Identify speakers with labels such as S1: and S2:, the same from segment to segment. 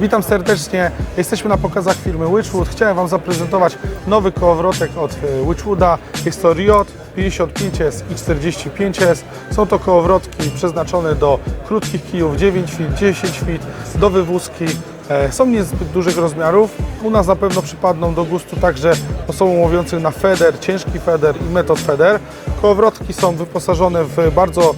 S1: Witam serdecznie. Jesteśmy na pokazach firmy Witchwood. Chciałem Wam zaprezentować nowy kołowrotek od e, Witchwooda. Jest to Riot 55S i 45S. Są to kołowrotki przeznaczone do krótkich kijów 9 feet, 10 feet, do wywózki. E, Są niezbyt dużych rozmiarów. U nas na pewno przypadną do gustu także osobom łowiących na feder, ciężki feder i metod feder. Kołowrotki są wyposażone w bardzo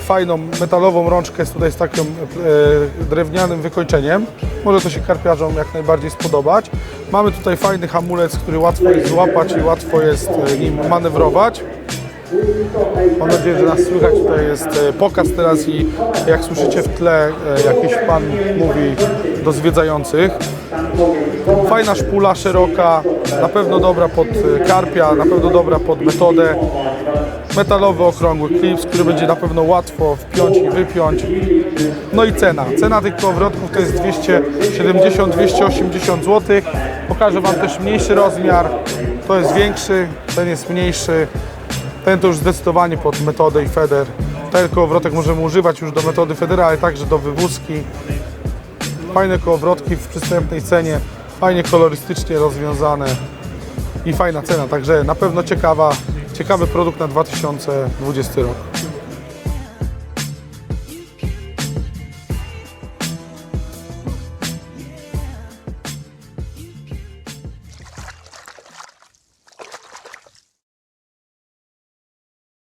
S1: fajną metalową rączkę tutaj z takim e, drewnianym wykończeniem. Może to się karpiarzom jak najbardziej spodobać. Mamy tutaj fajny hamulec, który łatwo jest złapać i łatwo jest e, nim manewrować. Mam nadzieję, że nas słychać. Tutaj jest e, pokaz teraz i jak słyszycie w tle e, jakiś pan mówi do zwiedzających. Fajna szpula, szeroka, na pewno dobra pod e, karpia, na pewno dobra pod metodę. Metalowy okrągły klips, który będzie na pewno łatwo wpiąć i wypiąć. No i cena. Cena tych kołowrotków to jest 270-280 zł. Pokażę Wam też mniejszy rozmiar. To jest większy, ten jest mniejszy. Ten to już zdecydowanie pod metodę i feder. Ten kołowrotek możemy używać już do metody federa, ale także do wywózki. Fajne kołowrotki w przystępnej cenie, fajnie kolorystycznie rozwiązane i fajna cena, także na pewno ciekawa, ciekawy produkt na 2020 rok.